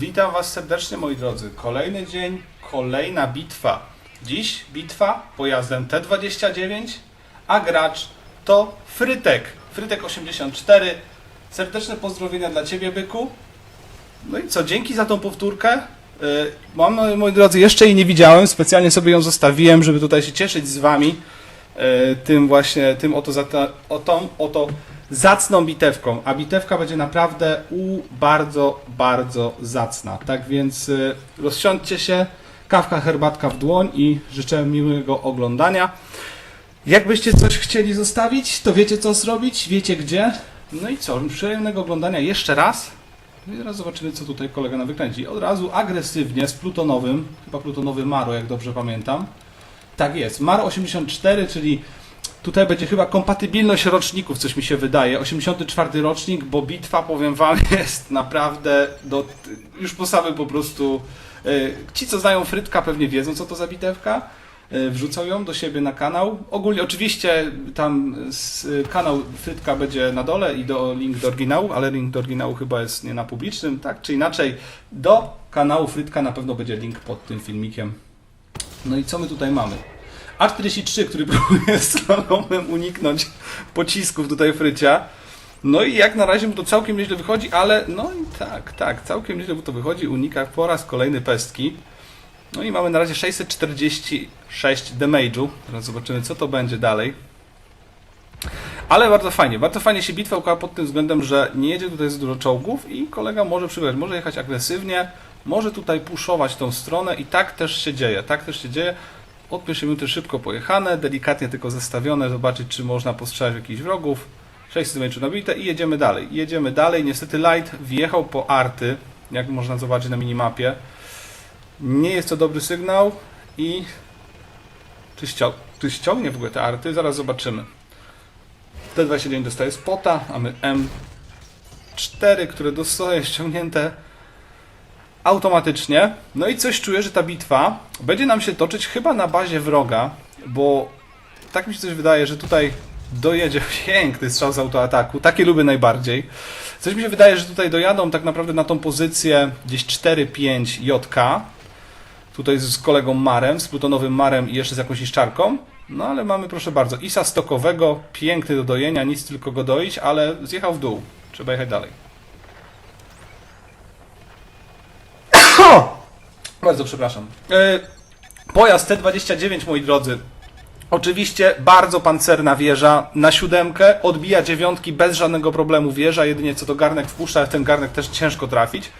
Witam Was serdecznie moi drodzy. Kolejny dzień, kolejna bitwa. Dziś bitwa pojazdem T29, a gracz to Frytek. Frytek 84. Serdeczne pozdrowienia dla Ciebie, byku. No i co, dzięki za tą powtórkę. Yy, Mam, moi drodzy, jeszcze jej nie widziałem, specjalnie sobie ją zostawiłem, żeby tutaj się cieszyć z Wami yy, tym właśnie, tym oto, zata, o tą, oto zacną bitewką, a bitewka będzie naprawdę u bardzo, bardzo zacna. Tak więc yy, rozsiądźcie się, kawka, herbatka w dłoń i życzę miłego oglądania. Jakbyście coś chcieli zostawić, to wiecie co zrobić, wiecie gdzie. No i co, przyjemnego oglądania jeszcze raz. No i teraz zobaczymy, co tutaj kolega nam wykręci. Od razu agresywnie z plutonowym, chyba plutonowy Maro, jak dobrze pamiętam. Tak jest, Maro 84, czyli tutaj będzie chyba kompatybilność roczników, coś mi się wydaje. 84 rocznik, bo bitwa, powiem wam, jest naprawdę do, już po samym po prostu... y, Ci, co znają Frytka, pewnie wiedzą, co to za bitewka. Y, Wrzucą ją do siebie na kanał. Ogólnie, oczywiście, tam z, kanał Frytka będzie na dole i do, link do oryginału, ale link do oryginału chyba jest nie na publicznym, tak czy inaczej. Do kanału Frytka na pewno będzie link pod tym filmikiem. No i co my tutaj mamy? A43, który próbuje slalomem uniknąć pocisków tutaj Frycia. No i jak na razie mu to całkiem nieźle wychodzi, ale no i tak, tak, całkiem nieźle mu to wychodzi, unika po raz kolejny pestki. No i mamy na razie 646 damage'u. Teraz zobaczymy, co to będzie dalej. Ale bardzo fajnie, bardzo fajnie się bitwa układa pod tym względem, że nie jedzie tutaj za dużo czołgów i kolega może przybrać, może jechać agresywnie, może tutaj puszować tą stronę i tak też się dzieje, tak też się dzieje. Od pierwszej minuty szybko pojechane, delikatnie tylko zestawione, zobaczyć czy można postrzelać jakichś wrogów. 600 damage'u nabite i jedziemy dalej. Jedziemy dalej, niestety Light wjechał po arty, jak można zobaczyć na minimapie. Nie jest to dobry sygnał i czy, ścią czy ściągnie w ogóle te arty? Zaraz zobaczymy. T29 dostaje spota, a my M4, które dostaje ściągnięte automatycznie. No i coś czuję, że ta bitwa będzie nam się toczyć chyba na bazie wroga, bo tak mi się coś wydaje, że tutaj dojedzie piękny strzał z autoataku. Takie lubię najbardziej. Coś mi się wydaje, że tutaj dojadą tak naprawdę na tą pozycję gdzieś 4-5 JK. Tutaj z kolegą Marem, z plutonowym Marem i jeszcze z jakąś niszczarką. No ale mamy, proszę bardzo, Isa stokowego, piękny do dojenia, nic tylko go doić, ale zjechał w dół. Trzeba jechać dalej. Bardzo przepraszam. E, Pojazd T29, moi drodzy. Oczywiście bardzo pancerna wieża na siódemkę, odbija dziewiątki bez żadnego problemu wieża, jedynie co to garnek wpuszcza, ten garnek też ciężko trafić.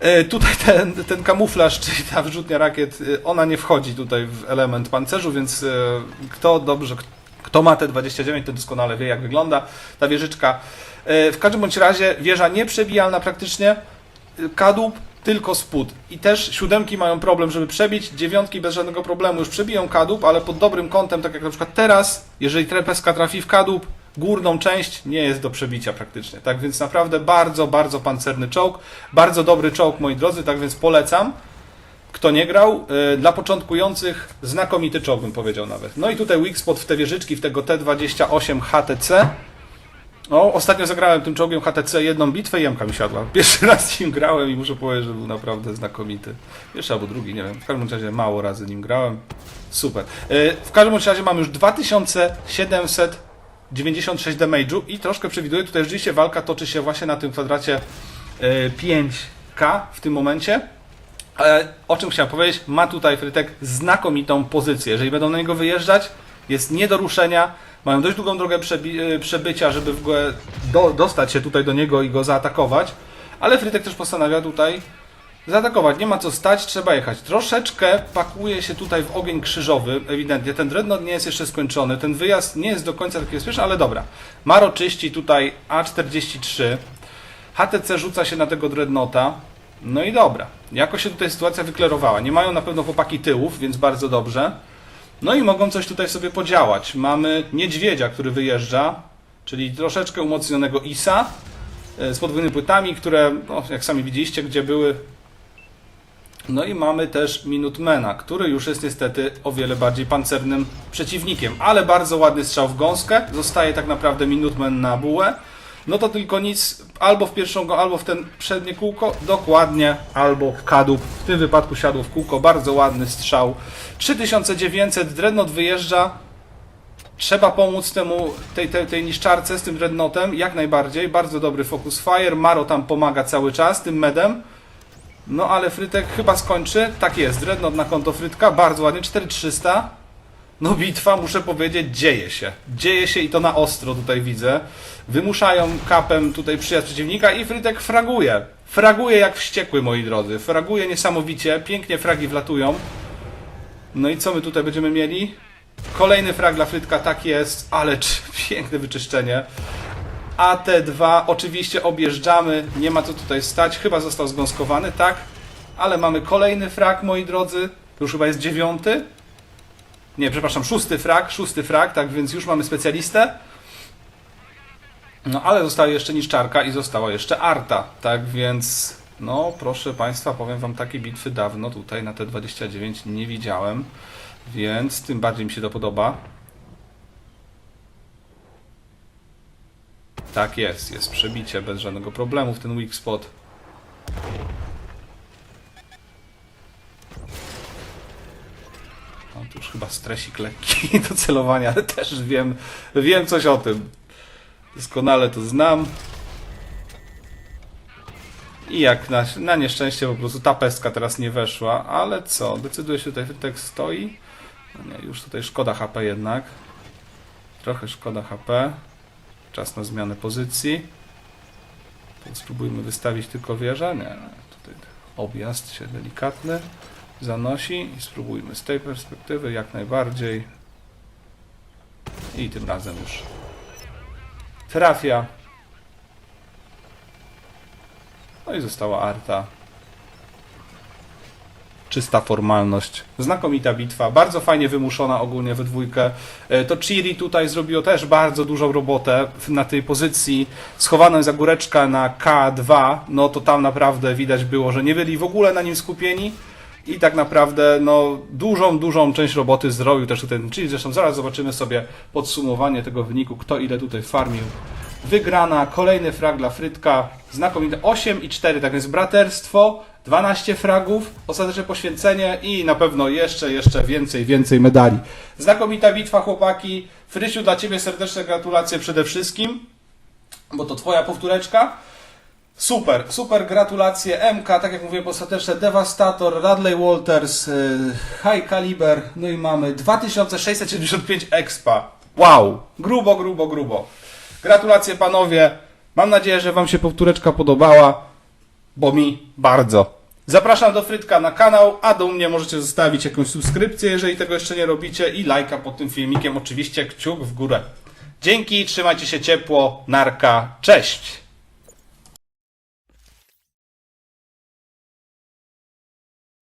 E, Tutaj ten, ten kamuflaż, czyli ta wyrzutnia rakiet, e, ona nie wchodzi tutaj w element pancerzu, więc kto dobrze, kto ma te 29, to doskonale wie jak wygląda ta wieżyczka. W każdym bądź razie wieża nieprzebijalna praktycznie, kadłub tylko spód. I też siódemki mają problem, żeby przebić, dziewiątki bez żadnego problemu już przebiją kadłub, ale pod dobrym kątem, tak jak na przykład teraz, jeżeli trepeska trafi w kadłub, górną część nie jest do przebicia praktycznie. Tak więc naprawdę bardzo, bardzo pancerny czołg, bardzo dobry czołg moi drodzy, tak więc polecam. Kto nie grał, y, dla początkujących znakomity czołg bym powiedział nawet. No i tutaj weak spot w te wieżyczki, w tego T28 HTC. No, ostatnio zagrałem tym czołgiem HTC jedną bitwę i Jemka mi siadła. Pierwszy raz nim grałem i muszę powiedzieć, że był naprawdę znakomity. Pierwszy albo drugi, nie wiem. W każdym razie mało razy nim grałem. Super. Yy, W każdym razie mam już 2796 damage'u i troszkę przewiduję, tutaj rzeczywiście walka toczy się właśnie na tym kwadracie yy, 5K w tym momencie. Ale o czym chciałem powiedzieć, ma tutaj Frytek znakomitą pozycję. Jeżeli będą na niego wyjeżdżać, jest nie do ruszenia. Mają dość długą drogę e, przebycia, żeby w ogóle do, dostać się tutaj do niego i go zaatakować. Ale Frytek też postanawia tutaj zaatakować. Nie ma co stać, trzeba jechać. Troszeczkę pakuje się tutaj w ogień krzyżowy, ewidentnie. Ten dreadnought nie jest jeszcze skończony. Ten wyjazd nie jest do końca taki bezpieczny, ale dobra. Maro czyści tutaj A43. HTC rzuca się na tego dreadnoughta. No i dobra. Jako się tutaj sytuacja wyklerowała. Nie mają na pewno chłopaki tyłów, więc bardzo dobrze. No i mogą coś tutaj sobie podziałać. Mamy niedźwiedzia, który wyjeżdża, czyli troszeczkę umocnionego ISA e, z podwójnymi płytami, które, no, jak sami widzieliście, gdzie były. No i mamy też Minutemana, który już jest niestety o wiele bardziej pancernym przeciwnikiem, ale bardzo ładny strzał w gąskę. Zostaje tak naprawdę Minuteman na bułę. No to tylko nic, albo w pierwszą, go- albo w ten przednie kółko, dokładnie, albo w kadłub. W tym wypadku siadło w kółko, bardzo ładny strzał. 3900, Dreadnought wyjeżdża, Trzeba pomóc temu, tej, tej, tej niszczarce z tym dreadnotem, jak najbardziej. Bardzo dobry focus fire. Maro tam pomaga cały czas tym medem. No ale Frytek chyba skończy. Tak jest, dreadnought na konto Frytka. Bardzo ładnie, 4300. No bitwa, muszę powiedzieć, dzieje się. Dzieje się i to na ostro tutaj widzę. Wymuszają kapem tutaj przyjazd przeciwnika i Frytek fraguje. Fraguje jak wściekły, moi drodzy. Fraguje niesamowicie. Pięknie fragi wlatują. No i co my tutaj będziemy mieli? Kolejny frag dla Frytka, tak jest, ale piękne wyczyszczenie. AT2 oczywiście objeżdżamy, nie ma co tutaj stać, chyba został zgąskowany, tak? Ale mamy kolejny frag, moi drodzy, to już chyba jest dziewiąty. Nie, przepraszam, szósty frag, szósty frag, tak więc już mamy specjalistę. No ale została jeszcze niszczarka i została jeszcze arta, tak więc no proszę Państwa, powiem Wam, takiej bitwy dawno tutaj na T29 nie widziałem, więc tym bardziej mi się to podoba. Tak jest, jest przebicie bez żadnego problemu w ten weak spot. Tu już chyba stresik lekki do celowania, ale też wiem, wiem coś o tym. Doskonale to znam. I jak na, na nieszczęście po prostu ta pestka teraz nie weszła, ale co, decyduje się tutaj, tak stoi. No nie, już tutaj szkoda HP jednak. Trochę szkoda HP. Czas na zmianę pozycji. To spróbujmy wystawić tylko wieżę. Nie, tutaj objazd się delikatny zanosi i spróbujmy z tej perspektywy jak najbardziej. I tym razem już trafia. No i została arta. Czysta formalność. Znakomita bitwa, bardzo fajnie wymuszona ogólnie we dwójkę. E, To Chiri tutaj zrobiło też bardzo dużą robotę na tej pozycji. Schowaną za góreczka na K2, no to tam naprawdę widać było, że nie byli w ogóle na nim skupieni. I tak naprawdę no, dużą, dużą część roboty zrobił też ten Chiri. Zresztą zaraz zobaczymy sobie podsumowanie tego wyniku, kto ile tutaj farmił. Wygrana, kolejny frag dla Frytka, znakomite 8 i 4, tak więc braterstwo, 12 fragów, ostateczne poświęcenie i na pewno jeszcze, jeszcze więcej, więcej medali. Znakomita bitwa chłopaki, Frysiu dla Ciebie serdeczne gratulacje przede wszystkim, bo to Twoja powtóreczka. Super, super, gratulacje. MK, tak jak mówiłem, ostateczne Devastator, Radley Walters, yy, High Caliber, no i mamy 2675 expa. Wow, grubo, grubo, grubo. Gratulacje panowie. Mam nadzieję, że Wam się powtóreczka podobała, bo mi bardzo. Zapraszam do Frytka na kanał, a do mnie możecie zostawić jakąś subskrypcję, jeżeli tego jeszcze nie robicie i lajka pod tym filmikiem, oczywiście kciuk w górę. Dzięki, trzymajcie się ciepło, narka, cześć!